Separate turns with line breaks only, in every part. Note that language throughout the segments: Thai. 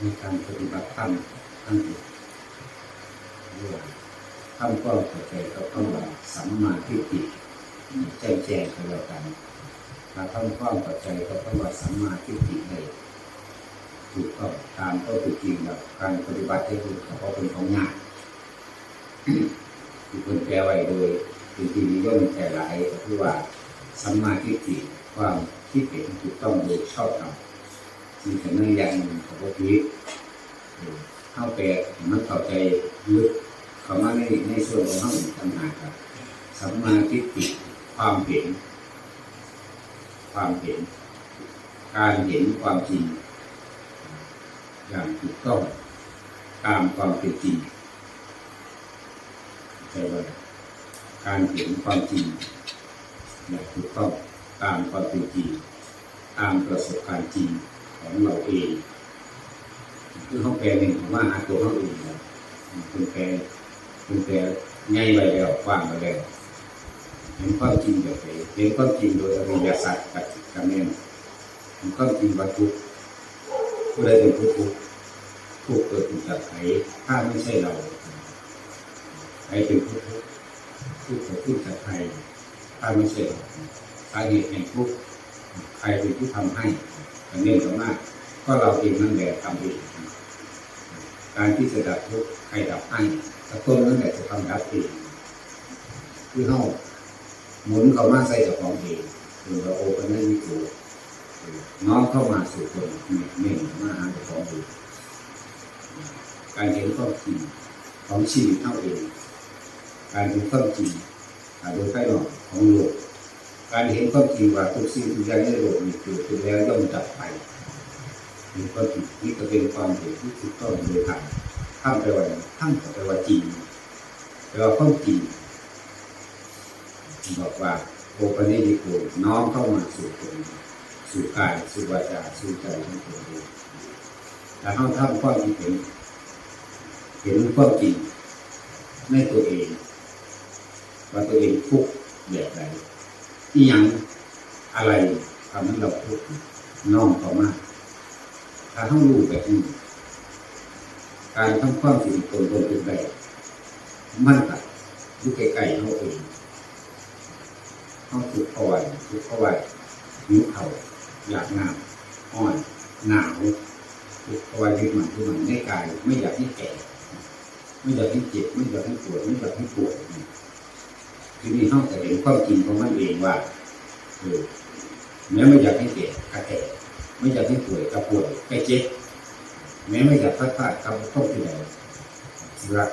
ในการปฏิบัติธรรมทั้งหมดเรียกว่าทำความเข้าใจกับคำว่าสัมมาทิฏฐิแจ้งแจ้งกันแล้วกันถ้าทำความเข้าใจกับคำว่าสัมมาทิฏฐิได้ถูกต้องตามข้อเท็จริงแล้วการปฏิบัติให้ถูกเขาเป็นของยากที่คนแปลไว้โดยเป็นที่นิยมแก่หลายก็คือว่าสัมมาทิฏฐิความคิดเห็นถูกต้องโดยชอบธรรม สิ่งที่นั่นอย่างหนึ่งของพวกนี้เข้าแปลมันเข้าใจลึกเข้ามาในในส่วนของห้องต่างหากครับสัมมาทิฏฐิความเห็น ความเห็น การเห็นความจริง อย่างถูกต้องตามความเป็นจริงใช่ว่าการเห็นความจริงอย่างถูกต้องตามความเป็นจริงตามประสบการณ์จริง ของเราเองคือเขาแปลหนึ่งของว่าหาตัวเขาเองนะคุณแปลคุณแปลง่ายไปแล้วกว้างไปแล้วเห็นความจริงแบบไหนเห็นความจริงโดยอริยสัจกับกับแม่นเห็นความจริงวัตถุผู้ใดเป็นผู้ทุกข์ทุกข์เกิดจากใครถ้าไม่ใช่เราใครเป็นผู้ทุกข์ทุกข์เกิดขึ้นจากใครถ้าไม่ใช่เราสาเหตุแห่งทุกข์ใครเป็นผู้ทำให้ อันนี้สามารถก็เราเองนั่นแหละทำเองการที่จะดับทุกข์ใครดับให้ต้นนั่นแหละจะทำดับเองคือเฮาหมุนเข้ามาใส่เจ้าของเองคือเราโอเปนนั่นนี่ตัวน้อมเข้ามาสู่คนเน่งมาหาเจ้าของเองการเห็นความจริงของชีวิตเท่าเอง การเห็นความจริงอ่าโดยใกล้หนอกของโลก การเห็นความจริงว่าทุกสิ่งทุกอย่างในโลกมีเกิดขึ้นแล้วย่อมดับไปเห็นความจริงนี่ก็เป็นความเห็นที่ถูกต้องโดยธรรมท่ามไปว่าท่ามแปว่าจริงแปลว่าความจริงบอกว่าโอปนิดิโกน้อมเข้ามาสู่ตนสู่กายสู่วาจาสู่ใจของตนเองแต่เขาทำความคิดเห็นเห็นความจริงในตัวเองว่าตัวเองทุกข์แบบไหน ที่ยังอะไรทำให้เราทุกข์น้อมเข้ามาถ้าต้องรู้แบบนี้ การทำความจริงตนตนเป็นแบบมันกับยู่ใกลๆเขาเองเขาทุกข์เอาไว้ทุกข์เอาไว้หิวเขาอยากน้ำอ่อนหนาวทุกข์เอาไว้ยึดมันทุกมันในกาย ไม่อยากให้แก่ ไม่อยากให้เจ็บ ไม่อยากให้ปวดไม่อยากให้ปวด ทีนี้เขาจะเห็นความจริงของมันเองว่าเออแม้ไม่อยากให้เจ็บก็แก่ไม่อยากให้ป่วยก็ป่วยก็เจ็บแม้ไม่อยากพัดพลาดก็ต้องที่ไหนรัก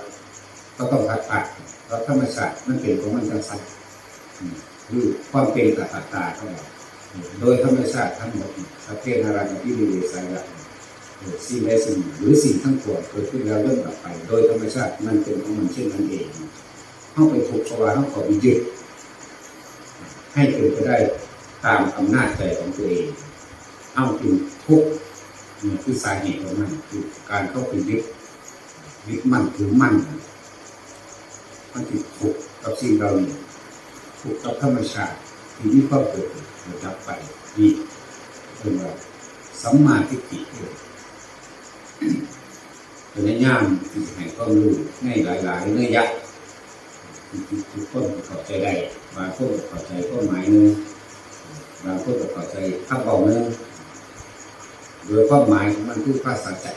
ก็ต้องพัดพลาดเพราะธรรมชาติมันเป็นของมันจังสันคือความเป็นกับอัตตาเขาบอกโดยธรรมชาติทั้งหมดสัพเพนารังที่มีเสายละสิ่งใดสิ่งหนึ่งหรือสิ่งทั้งปวงเกิดขึ้นแล้วเริ่มดับไป โดยธรรมชาติมันเป็นของมันเช่นนั้นเอง เข้าไปถูกภาวะเข้าขอไปยึดให้เป็นไปได้ตามอำนาจใจของตัวเองเข้าเป็นทุกข์นี่คือสาเหตุของมันคือการเข้าไปยึดยึดมั่นถือมั่นมันติดทุกกับสิ่งเรานี้ทุกกับธรรมชาติที่มีความเกิดแล้วดับไปนี่เป็นว่าสัมมาทิฏฐิเลยเป็นย่ามที่ให้ความรู้ในหลาย ๆ เนื้อยักษ์ ทุกคนเข้าใจได้บางคนเข้าใจข้อหมายนึงบางคนเข้าใจคำบอกหนึงโดยความหมายมันคือภาษาใจ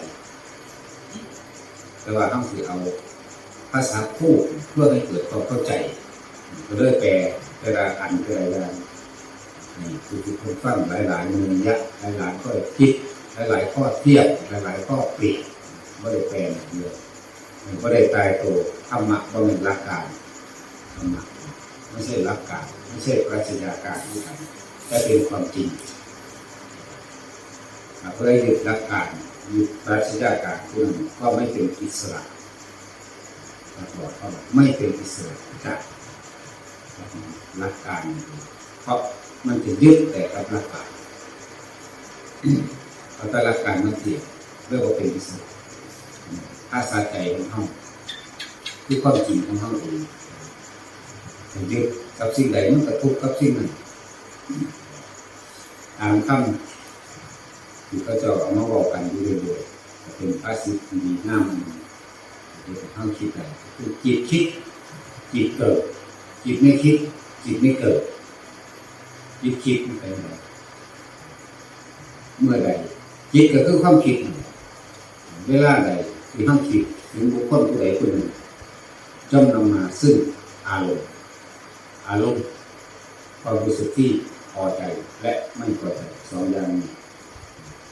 แต่ว่าต้องสือเอาภาษาพูดเพื่อให้เกิดความเข้าใจก็เลยแปลแต่ละอันแต่ละอย่านี่คือคนฟังหลายๆมือยักษ์หลายๆข้อคิดหลายๆข้อเทียบหลายๆข้อเปรียบไม่ได้แปลเดียวไม่ได้ตายตัวธรรมะก็เป็นหลักการ ธรรมะไม่ใช่หลักการไม่ใช่ปรัชญาการที่ทำแต่เป็นความจริงเพื่อยึดหลักการหยึดปรัชญาการคุณก็ไม่เป็นอิสระบอกเขาไม่เป็นอิสระจากหลักการเพราะมันจะยึดแต่กับหลักการเอาแต่ละกการมันเทียบเรียกว่าเป็นอิสระภาษาใจของเขาที่ความจริงของเขาเอง ยึดกับสิ่งใดมันกระทุกกับสิ่งนั้นตามคำที่เขาจะเอามาบอกกันอยู่เรื่อยๆเป็นพาสิฟดีหน้ามันเดี๋ยวจะต้องคิดอะไรคือจิตคิด จิตเกิด จิตไม่คิด จิตไม่เกิด จิตคิดมันเป็นอะไรเมื่อใดจิตก็คือความคิดเวลาใดที่ความคิดถึงบุคคลผู้ใดคนหนึ่งจำนำมาซึ่งอารมณ์ อารมณ์ความรู้สึกที่พอใจและไม่พอใจสองอย่างนี้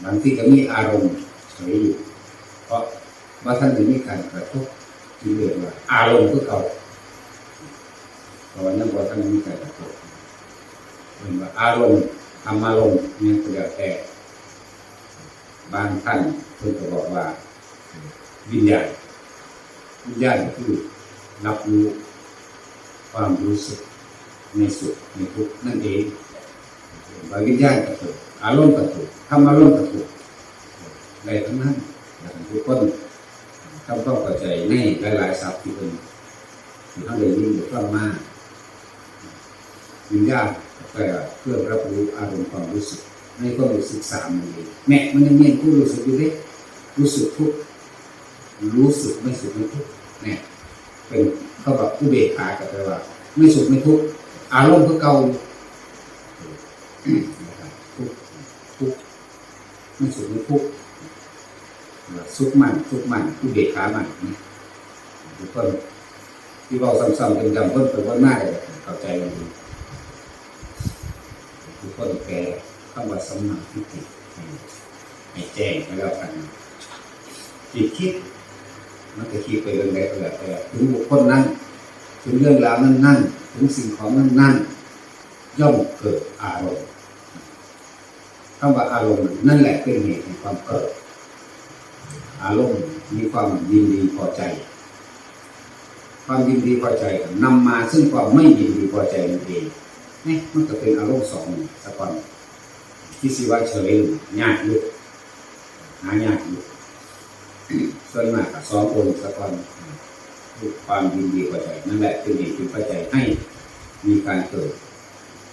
บางที่ก็มีอารมณ์เฉยอยู่ เพราะว่าท่านม่มีการกระทบที่เรียกว่าอารมณ์คือเขาเพราะว่านั่นว่าท่านมีการกระทบเห็นว่าอารมณ์ธรรมารมณ์เนี่ยก็แล้วแต่บางท่านเพิ่นก็บอกว่าวิญญาณวิญญาณคือรับรู้ความรู้สึก ในสุขในทุกข์นั่นเองว่าวิญญาณก็ถูกอารมณ์ก็ถูกธรรมารมณ์ก็ถูกอะไรทั้งนั้นอย่างทุกคนทำความเข้าใจในหลายๆศัพท์ที่เป็นที่เขาได้ยินหรือฟังมาวิญญาณแปลว่าเพื่อรับรู้อารมณ์ความรู้สึกในความรู้สึกสามนั่นเองแม่มันยังมีผู้รู้สึกอยู่เด้รู้สึกทุกข์รู้สึกไม่สุขไม่ทุกข์เนี่ยเป็นเขาแบบผู้เบกขากับแปลว่า ไม่สุขไม่ทุกข์ อารมณ์ก็เก่าทุกทุกข์ไม่สุขไม่ทุกสุขมันทุกมันผู้เบกขามันนี่ทุกคนที่บอกซ้ำๆเป็นจำเพิ่มเติมว่าหน้าเลยเข้าใจกันทุกคนแปลคำว่าสมมาทิฏฐิให้แจ้งแล้วกันจิตคิดมันจะคิดไปเรื่องใดก็แล้วแต่ถึงบุคคลนั้น ถึงเรื่องราวนั้นนั่นถึงสิ่งของนั้นนั่นย่อมเกิดอารมณ์คำว่าอารมณ์นั่นแหละเป็นเหตุแห่งความเกิด อารมณ์มีความยินดีพอใจ ความยินดีพอใจนำมาซึ่งความไม่ยินดีพอใจนั่นเองนี่มันก็เป็นอารมณ์สองสะก่อนที่สิว่าเฉยยากอยู่หายากอยู่ส่วนมากสององค์สะกอน ความยินดีพอใจนั่นแหละเป็นเหตุเป็นปัจจัยให้มีการเกิด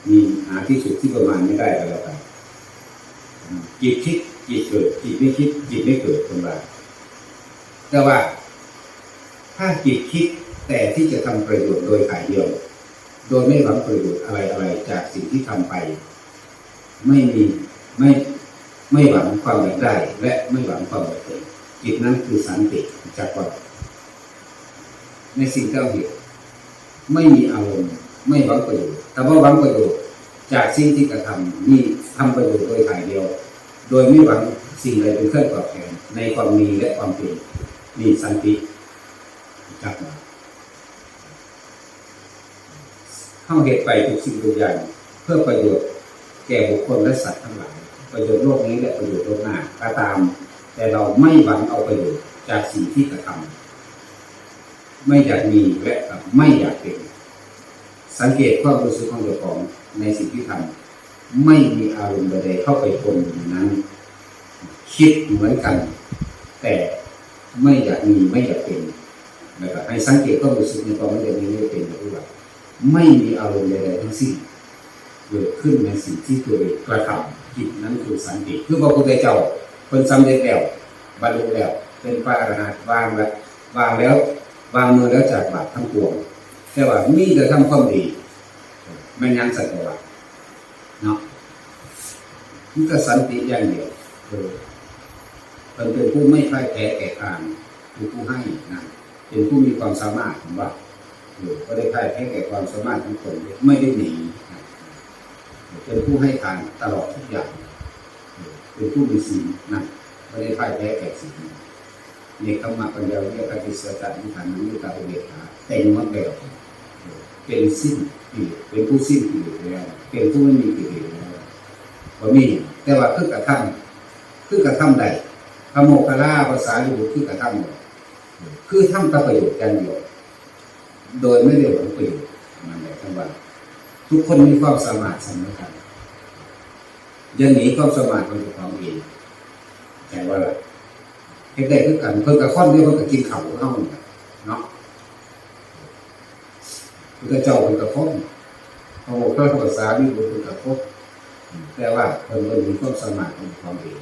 มีหาที่สุดที่ประมาณไม่ได้ก็แล้วกันจิตคิดจิตเกิดจิตไม่คิด จิตไม่เกิดคนละแต่ว่า ถ้าจิตคิดแต่ที่จะทำประโยชน์โดยฝ่ายเดียว โดยไม่หวังประโยชน์อะไรอะไรจากสิ่งที่ทำไป ไม่มีไม่ไม่หวังความอยากได้ และไม่หวังความอยากเป็นจิตนั้นคือสันติจากว่า ในสิ่งที่เราเห็นไม่มีอารมณ์ไม่หวังประโยชน์แต่ว่าหวังประโยชน์จากสิ่งที่กระทำนี่ทำประโยชน์โดยฝ่ายเดียว โดยไม่หวังสิ่งใดเป็นเครื่องตอบแทนในความมีและความเป็นมีสันติจากว่าเข้าเหตุไปทุกสิ่งทุกอย่างเพื่อประโยชน์แก่บุคคลและสัตว์ทั้งหลายประโยชน์โลกนี้และประโยชน์โลกหน้าก็ตาม แต่เราไม่หวังเอาประโยชน์จากสิ่งที่กระทำ ไม่อยากมีและไม่อยากเป็น สังเกตความรู้สึกของเจ้าของในสิ่งที่ทำไม่มีอารมณ์ใดๆเข้าไปปนอยู่ในนั้น คิดเหมือนกัน แต่ไม่อยากมีไม่อยากเป็นนะครับให้สังเกตความรู้สึกในตอนไม่อยากมีไม่อยากเป็นก็คือว่าไม่มีอารมณ์ใดๆทั้งสิ้นเกิดขึ้นในสิ่งที่ตัวเองกระทำจิตนั้นคือสันติคือพระพุทธเจ้าเป็นสำเร็จแล้วบรรลุแล้วเป็นพระอรหันต์วางแล้ววางแล้ว วางมือแล้วจากบาปทั้งปวงแต่ว่ามีแต่ทำความดีไม่งั้นสัจจะว่าเนาะมันก็สันติอย่างเดียวเออเป็นเป็นผู้ไม่พ่ายแพ้แก่การเป็นผู้ให้นะเป็นผู้มีความสามารถผมว่าเออก็ได้พ่ายแพ้แก่ความสามารถของตนไม่ได้หนีเป็นผู้ให้ทานตลอดทุกอย่างเป็นผู้มีศีลนะไม่ได้พ่ายแพ้แก่สิน ในคำมาปัญญาเรียกติสจันนิพานนั้นยุตาอุเบกขาเต็มมัดแล้วเป็นสิ้นกิเลสเป็นผู้สิ้นกิเลสแล้วเป็นผู้ไม่มีกิเลสแล้วบ่มีแต่ว่าคือกระทำคือกระทำใดพระโมคคัลลาภาษาอยู่คือกระทำหมดคือทำกับประโยชน์กันเดียวโดยไม่ได้หวังประโยชน์มันแหละทั้งวันทุกคนมีความสามารถสมอกันอยังหนีความสามารถของตัวเองแต่ว่าล่ะ เฮ็ดได้คือกัน เพิ่นกับข้อนเดียวเพิ่นก็กินข้าเฮาเนาะเพิ่นก็เจ้าเพิ่นก็ข้อนพระบอกพระภาษามีบุญเพิ่นก็ครบแต่ว่าเพิ่นบ่มีความสามารถของตัวเอง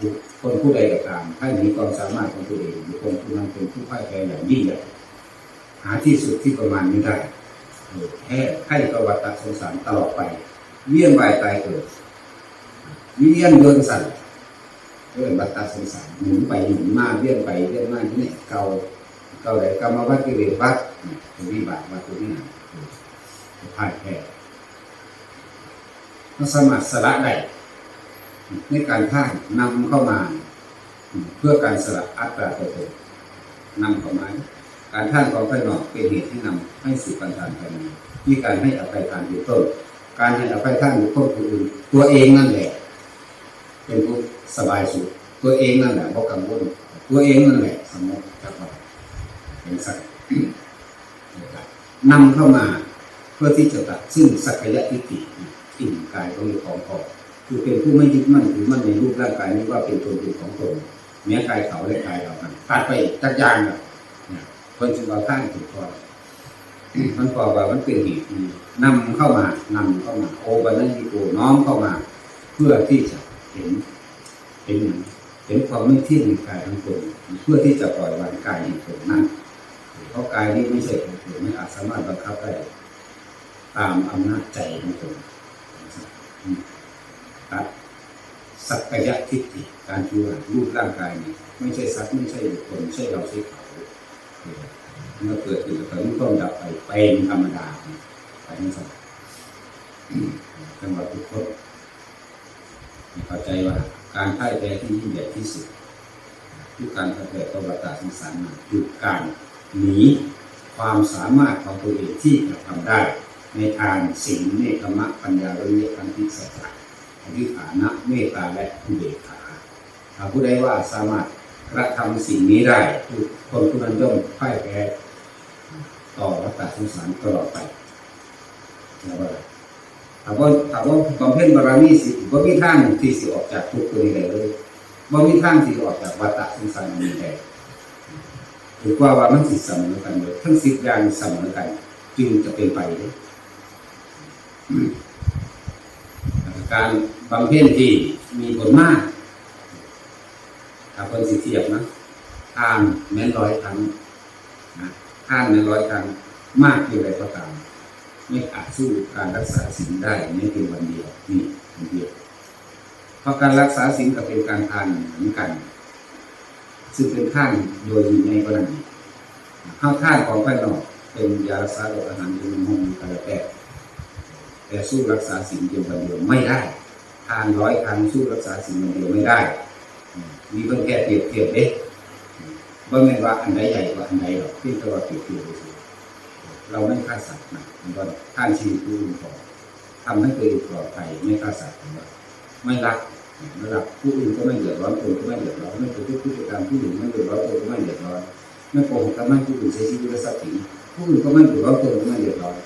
คคลผู้ใดก็ตามถ้ามีความสามารถของตัวเองบุคคลผู้นั้นเป็นผู้พ่ายแพ้อย่างยิ่งใหญ่หาที่สุดที่ประมาณไม่ได้แค่ให้ประวัติสงสารตลอดไป เวียนวายตายเกิดเวียนเดินสั่น เรื่องบัตตาสงสารหมุนไปหมุนมาเวียนไปเวียนมาที่นี่เก่าเก่าไหนกรรมวัดกิเลสวัดเนี่ยตัววิบากวัดตัวนี้นะพ่ายแพ้ถ้าสมัครสละได้ในการท่านนำเข้ามา เพื่อการสละอัตตาตัวตนนำเข้ามาการท่านของภายนอกเป็นเหตุที่นำให้สู่การทานภายในมีการให้อภัยทานเป็นต้น การให้อภัยท่านบุคคลผู้อื่นตัวเองนั่นแหละเป็นผู้ สบายสุด ตัวเองนั่นแหละเพราะกังวลตัวเองนั่นแหละสมมติครับว่าเป็นสักนำเข้ามาเพื่อที่จะตัดซึ่งสักยะทิฏฐิที่กายของของพอคือเป็นผู้ไม่ยึดมั่นถือมั่นในรูปร่างกายนี้ว่าเป็นตัวตนของตนแม้กายเขาและกายเรามันตัดไปจักอย่างอะเนี่ยคนจึงเอาท่านถูกพอมันบอกว่ามันเป็นเหตุนำเข้ามานำเข้ามา โอปัญญิโกน้อมเข้ามา เพื่อที่จะเห็น เห็นอย่างเห็นความไม่เที่ยงในกายทั้งตนเพื่อที่จะปล่อยวางกายของตนนั้นเพราะกายนี้ไม่ใช่ของตนไม่อาจสามารถบังคับได้ตามอำนาจใจของตนตัดสักยะทิฏฐิการคิดว่ารูปร่างกายนี้ไม่ใช่สัตว์ไม่ใช่คคลไม่ใช่เราใช่เขาเมื่อเกิดขึ้นแล้วต้องดับไปเป็นธรรมดาไปทั้งสองจังหวะทุกคนเข้าใจว่า การพ่ายแพ้ที่ยิ่งใหญ่ที่สุดทุกการพ่ายแพ้ประวัติศาสงสารมาคือการหนีความสามารถของตัวเองที่จะทำได้ ในทางสิ่งเนคขมะปัญญาวิริยะพันธิสัจจะอธิฐานะเมตตาและอุเบกขาถ้าผู้ใดว่าสามารถกระทำสิ่งนี้ได้คนผู้นั้นย่อมพ่ายแพ้ต่อวัฏสงสารตลอดไปนะว่า ถามว่าถามว่าบำเพ็ญบารมีสิบ่มีทางที่สิออกจากทุกข์ตัวนี้ได้เลยบ่มีทางที่ออกจากวัฏสงสารนี้ได้ถือว่าว่ามันสิเสมอกันเลยทั้งสิบอย่างเสมอกัน จึงจะเป็นไปได้การบำเพ็ญที่มีผลมากถ้าคนสิเทียบนะทานแม้นร้อยครั้งนะทานแม้นร้อยครั้งมากเพียงไรก็ตาม ไม่อาจสู้การรักษาศีลได้ในเพียงวันเดียวนี่วันเดียวเพราะการรักษาศีลกับเป็นการทานเหมือนกัน ซึ่งเป็นท่านโดยอยู่ในกรณีข้าวท่านของภายนอกเป็นยารักษาโรคอาหารเป็นมงคลกระแตแต่สู้รักษาศีลเพียงวันเดียวไม่ได้ทานร้อยครั้งสู้รักษาศีลวันเดียวไม่ได้มีเพิ่งแค่เปรียบเทียบเด็กว่าไม่นว่าอันใดใหญ่กว่าอันใดหรอกที่ตัวเปรียบเทียบ เราไม่ฆ่าสัตว์นะมันก็ฆ่าชีวิตผู้อื่นก่อนทำให้ตัวเองปลอดภัยไม่ฆ่าสัตว์เราไม่รักไม่รักผู้อื่นก็ไม่เดือดร้อนตนก็ไม่เดือดร้อนไม่เป็นผู้จัดการมผู้อื่นไม่เดือดร้อนตนก็ไม่เดือดร้อนไม่โกหกทำให้ผู้อื่นเสียชีวิตและทรัพย์สินผู้อื่นก็ไม่เดือดร้อนตนก็ไม่เดือดร้อน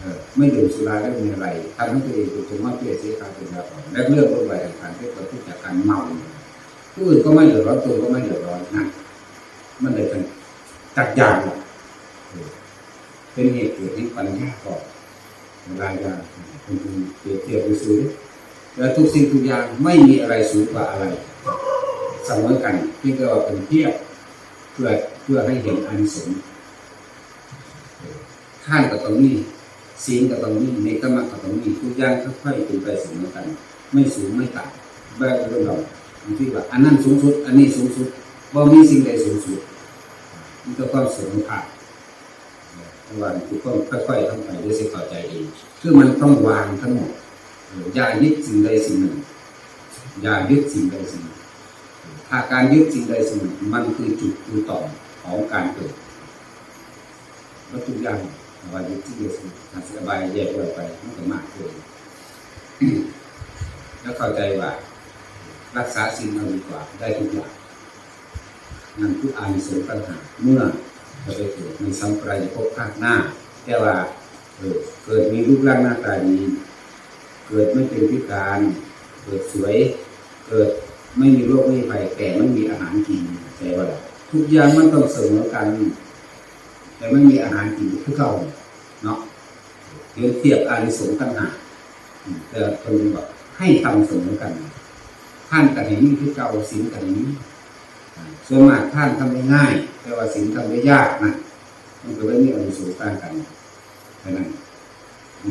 เออไม่ดื่มสุราไม่มีอะไรทำให้ตัวเองถูกสมมาเพื่อเสียการเป็นยาอ่อนและเลือกลดไปในการที่เกิดขึ้นจากการเมาผู้อื่นก็ไม่เดือดร้อนตัวก็ไม่เดือดร้อนนะมันเลยเป็นจักอย่าง เป็นเหตุเกิดที่ปัญญาก่อนรายการเป็นเปรียบเทียบดูซื้อแล้วทุกสิ่งทุกอย่างไม่มีอะไรสูงกว่าอะไรเสมอกันเพียงแต่ว่าเป็นเทียบเพื่อเพื่อให้เห็นอันสมท่านกับตรงนี้ศีลกับตรงนี้ในกรรมกับตรงนี้ทุกอย่างค่อยๆเป็นไปเสมอกัน ไม่สูงไม่ต่ำแบบเรื่องเราที่ว่าอันนั้นสูงสุด อันนี้สูงสุดบ่มีสิ่งใดสูงสุดมันก็ความสมภาพทั้ง วันทุกคนค่อยๆทำไปด้วยสิเข้าใจเองคือมันต้องวางทั้งหมดอย่ายึดสิ่งใดสิ่งหนึ่ง อย่ายึดสิ่งใดสิ่งหนึ่งถ้าการยึดสิ่งใดสิ่งหนึ่งมันคือจุดคือต่อของการเกิดวัตถุอย่างว่ายึดที่เดียวสิ่งการสบายแยกไปมันก็มากเกินแล้วเข้าใจว่า รักษาสิ่งเราดีกว่าได้ทุกอย่างนั่นคืออานิสงส์ปัญหาเมื่อ เกิดในสัมปรายภพภาคหน้า แต่ว่าเออเกิดมีรูปร่างหน้าตาดีเกิดไม่เป็นพิการ เกิดสวย เกิดไม่มีโรคไม่มีภัยแต่ไม่มีอาหารกินแต่ว่าทุกอย่างมันต้องเสมอกัน แต่ไม่มีอาหารกินคือเก่าเนาะเทียบอานิสงส์ปัญหาแต่คนบอกให้ทำเสมอกัน ท่านกันนี้คือเก่าศีลกันนี้ ส่วนมากท่านทำได้ง่าย แต่ว่าศีลทำได้ยากนะมันก็เลยมีอาวุโสต่างกันฉะนั้น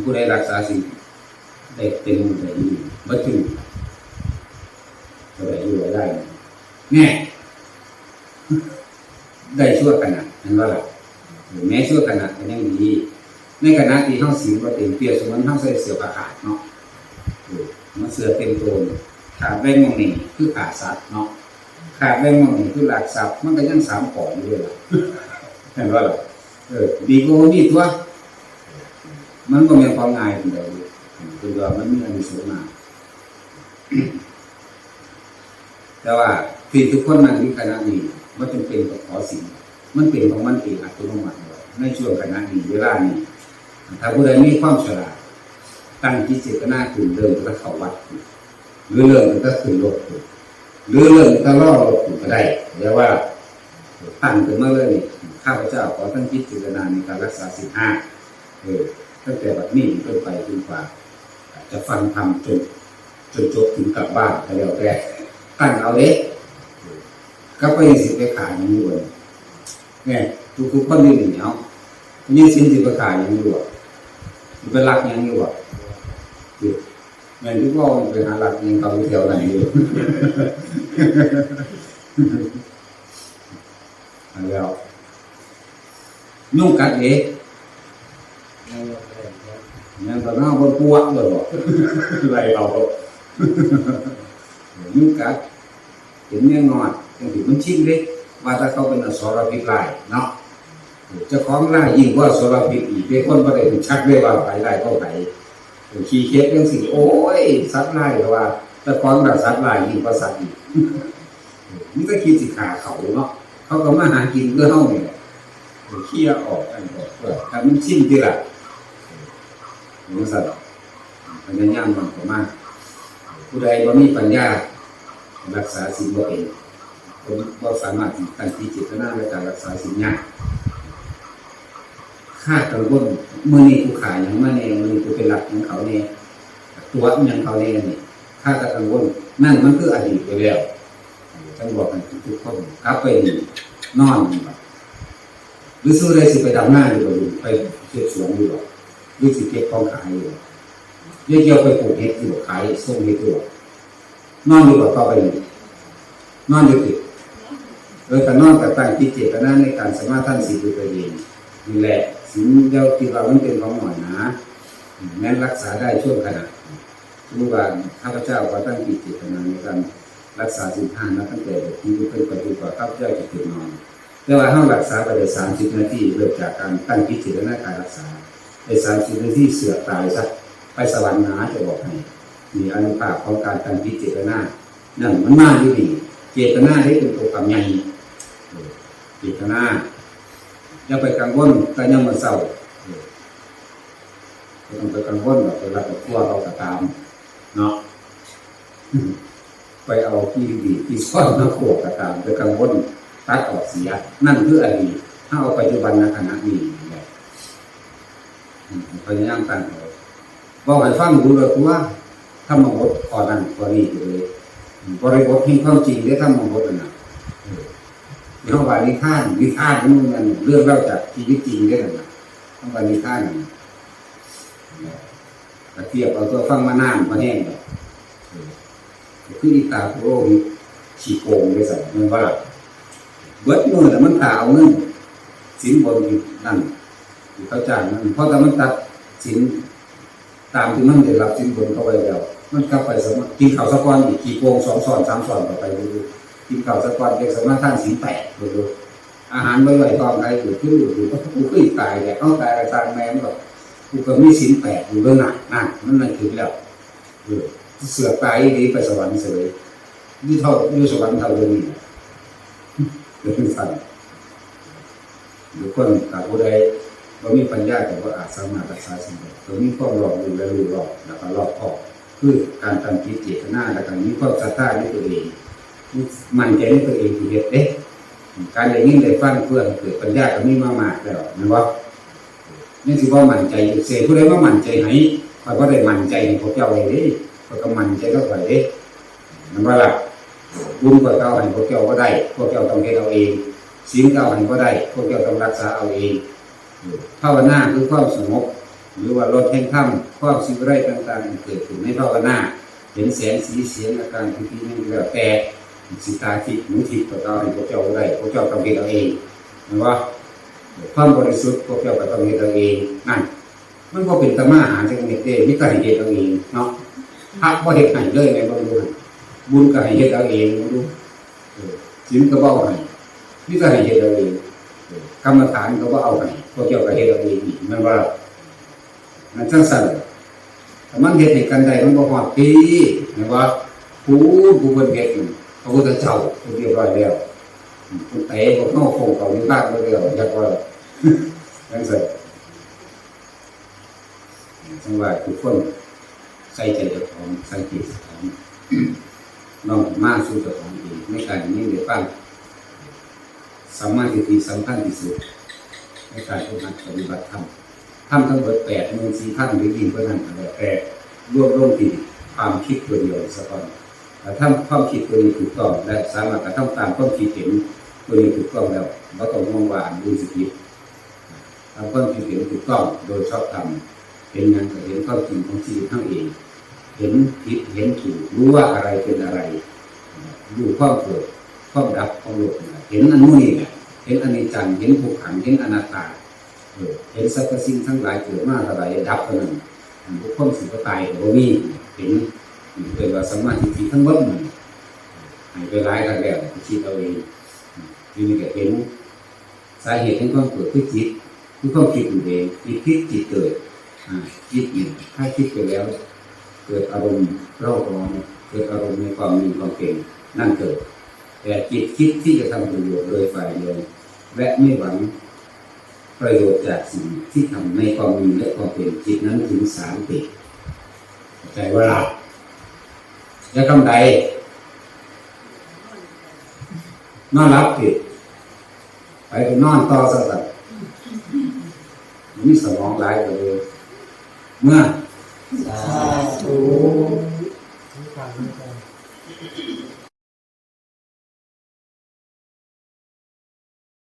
ผู้ใดรักษาศีลได้เต็มได้ดีบัตถึงก็ได้อยู่ได้แน่ได้ชั่วขณะเห็นว่าล่ะแม้ชั่วขณะก็ยังดีในขณะที่ห้องศีลว่าเต็มเปียบสมมติห้องใส่เสือผ้าขาดเนาะมันเสือเต็มตัวขาดแว่งมองนี่คือขาดสัตว์เนาะ ขาดแว่งมองนี่คือหลักทรัพย์มันก็ยังสามของอยู่เลยเห็นว่าล่ะเออดีกว่านี่ตัวมันก็มีความง่ายเป็นเดียวคือว่ามันมีอันนี้สูงมาแต่ว่าที่ทุกคนนั่งที่คณะนี้มันเป็นเป็นกับขอสิ่งมันเป็นของมันเองอัตโนมัติเลยในช่วงขณะนี้เวลานี้ถ้าผู้ใดมีความฉลาดตั้งจิตเจตนาถึงเดิมก็เข้าวัดหรือเรื่องก็ขึ้นรถ หรือเรื่องก็ล่อรถก็ได้เรียกว่าตั้งขึ้นมาเลยข้าพเจ้าขอตั้งจิตเจตนาในการรักษาสิบห้าเออตั้งแต่บัดนี้เป็นต้นไปจนกว่าจะฟังธรรมจนจนจบถึงกลับบ้านก็แล้วแต่ตั้งเอาเล็กก็ไปสิไปขายอย่างนี้เลยเนี่ยทุกๆคนนี่เหนียวนี่สินสิไปขายอย่างนี้วยมันเป็นรักอย่างนี้วย แม่ทุกว่ามันเป็นหารักยังเขาเที่ยวไหนอยู่แล้วนุ่งกัดเอ๊ะยังตอนนั้นบนปวดเลยบอกไรเรายุ่งกัดเห็นเนี่ยนอนยังถือมันชินเลยว่าถ้าเขาเป็นสรพิษไล่เนาะจะคล้องไล่ยิ่งกว่าสรพิษอีกเป็นคนประเดี๋ยวชักเลยกว่าไปไล่เข้าไป ขี่เคสเรื่องสิ่งโอ้ยสัตว์ไล่แต่ว่าเจะคล้องแบบสัตว์ไล่ยิ่งกว่าสัตว์อีกมันก็คิดสิขาเขาเนาะเขาก็มาหากินเพื่อเนี่แหละเคี่ยออกอันออกเพื่อทำมันชิ้นที่ละหรือสัตว์พยายามมันก็มากผู้ใดบ่มีปัญญารักษาสิ่งบ่เองคนบ่สามารถตั้งที่เจตนาในการรักษาสิ่งยาก ค่ากังวลมื่อนี้กูขายอย่างมาเนี่ยมือนี้กูเป็นหลักของเขาเนี่ยตัวอย่างเขาเนี่ยนี่ค่ากังวลนั่นมันคืออดีตไปแล้วท่านบอกกันทุกคนกลับไปนอนหรือสู้ได้สิไปดำหน้าอยู่บ่อยู่ไปเก็บสวนอยู่บ่หรือสิเก็บของขายอยู่เยี่ยวไปปลูกเห็ดอยู่ขายส่งเห็ดอยู่นอนอยู่กับต่อไปนี่นอนอยู่ติดโดยการนอนกับตั้งจิตเจตนาในการสมาทานสีด้วยตัวเองนี่แหละ สิ่งเดียวที่เรามันเป็นของหน่อยนะแม้รักษาได้ช่วงขณะรู้ว่าข้าพเจ้าก็ตั้งจิตเจตนาในการรักษาสิ่งห้านะตั้งแต่ที่เป็นปฏิบัติข้าพเจ้าจะตื่นนอนแต่ว่าห้ารักษาไปได้สามสิบนาทีเริ่มจากการตั้งจิตเจตนาการรักษาไอ้สารสิบนาทีเสือกตายซะไปสวรรค์นาจะบอกให้มีอนุภาพของการตั้งจิตเจตนานั่นมันมาอยู่ดีเจตนาที่เป็นตัวกำยังเจตนา อย่าไปกังวลแต่ยังมันเศร้าไม่ต้องไปกังวลหรอกไปรับกับตัวเราก็ตาม เนาะไปเอาที่ดีที่ซ่อนมาโขกก็ตามไปกังวลตัดออกเสีย นั่นคืออดีตถ้าเอาปัจจุบันในขณะนี้แหละพยายามตั้งเอาบอกให้ฟังดูเลยว่าถ้ามองบทขอนั้นขอนี้เลยบริบทที่ความจริงได้ถ้ามองบทนั่นน เรื่องวานิท่านนิท่านนั่นมันเรื่องเล่าจากชีวิตจริงได้นั่นนะต้องวานิท่านแต่เทียบเอาตัวฟังมานานมาแห้งเลยคืออีตาโรคฉีโกงเลยสั่งมันว่าเบิดมือแต่มันตาเอาเงินสินบนนั่นเขาจ่ายมันเพราะแต่มันตัดสินตามที่มันได้รับสินบนเข้าไปแล้ว มันกลับไปสมกินข้าวสักวันอีกกี่โกงสองซอนสามซอนต่อไปดู กินข้าวสักวันเด็กสมาทานสิแปดดูดูอาหารไม่ไหวตอนใครอยู่ที่อยู่อยู่ก็กูขึ้นตายแต่เขาตายตายแม่มันก็กูก็มีสินแปดอยู่ด้วหนักหนักมันไม่ถึงแล้วเสือตายดีไปสวรรค์เสยยี่เท่ายี่สวรรค์เท่าเดิมนี่เดี๋ยวสั่นหรือคนตาผู้ใดเรามีปัญญาแต่ว่าอาจสามารถรักษาสิ่งใดเรามีความรอบรู้และรู้รอบแล้วก็รอบคอบคือการตั้งจิตเจตนาและการมีความศรัทธาในตัวเอง มันใจในตัวเองที่เด็ดเด็การได้ยินได้ฟังเพื่อเกิดปัญญาก็มีมามากแล้วนะว่านี่คือว่ามั่นใจเสียผู้ใดว่ามั่นใจให้คอยว่าได้มั่นใจในพวกเจ้าเลยดิคอก็มั่นใจก็คอยเด้นั่นว่าล่ะบุญกว่าเก่าให้พวกเจ้าก็ได้ พวกเจ้าต้องเฮ็ดเอาเองศีลเก่าให้ก็ได้ พวกเจ้าต้องรักษาเอาเองภาวนาคือความสงบหรือว่าลดแห่งธรรมความสิ่งไรต่างๆเกิดขึ้นในภาวนาเห็นแสงสีเสียงอาการที่ที่นี่แล้วแต่ สิตาทิพย์หูทิพย์ก็ต้องให้พวกเจ้าได้พวกเจ้าต้องเฮ็ดเอาเองเห็นว่าความบริสุทธิ์พวกเจ้าก็ต้องเฮ็ดเอาเองนั่นมันก็เป็นตมาหาจังเฮ็ดเด้มิตรให้เฮ็ดเอาเองเนาะพระบ่เฮ็ดให้เลยแม่บ่รู้บุญก็ให้เฮ็ดเอาเองบ่รู้เออศีลก็บ่าให้มิตรให้เฮ็ดเอาเองกรรมฐานก็บ่เอาให้พวกเจ้าก็เฮ็ดเอาเองอีกแม่นว่ามันจังซั่นถ้ามันเฮ็ดให้กันได้มันบ่ฮอดปีแม่นว่าผู้ผู้เพิ่นเฮ็ดนี่ ระพุทธเจ้าเพิ่นเรียบร้อยแล้วอืมเพิ่นเตะบ่เข้าคงเขาในบ้านบ่แล้วอยากว่าจังซั่นทั้งว่าทุกคนใส่ใจเจ้าของใส่จิตเจ้าของน้องมาสู่เจ้าของเองในการนี้เดี๋ยวปั้งสมมาธิที่สำคัญที่สุดในการปฏิบัติปฏิบัติธรรมทำทั้งหมดแปดหมื่นสี่พันหรือยิ่งกว่านั้นอะไรแต่รวบรวมที่ความคิดตัวเดียวสักก่อน ถ้าความคิดตัวนี้ถูกต้องและสามารถกระทำตามความคิดเห็นตัวนี้ถูกต้องแล้วเราต้องมองว่าดูสกิดทำความคิดเห็นถูกต้องโดยชอบธรรมเห็นงานก็เห็นความจริงของชีวิตทั้งเอง เห็นผิดเห็นถูกรู้ว่าอะไรเป็นอะไรดูความเกิดความดับของโลกเห็นอันนู้นนี่แหละเห็นอนิจจังเห็นภูกขังเห็นอนัตตาเออเห็นสรรพสิ่งทั้งหลายเกิดมาอะไรดับเท่านั้นบุคคลสิบตายโบมีเห็น เป็นว่าสมาธิที่ทั้งหมดมันให้ไปร้ายกันแล้วคิดเอาเองที่นี้ก็เห็นสาเหตุของความเกิดคือจิตคือความคิดอยู่เองจิตคิดจิตเกิดอ่าคิดอีกถ้าคิดไปแล้ว เกิดอารมณ์เร่าร้อนเกิดอารมณ์ในความมีความเก่งนั่นเกิด แต่จิตคิดที่จะทำประโยชน์โดยฝ่ายเดียวและไม่หวังประโยชน์จากสิ่งที่ทำในความมีและความเป็นจิตนั้นถึงสามติใจว่า ล่ะจะคำใดนอนรับผิดไปก็นอนต่อสักสักมีสมองหลายกว่าเดิมเมื่อ
สาธุ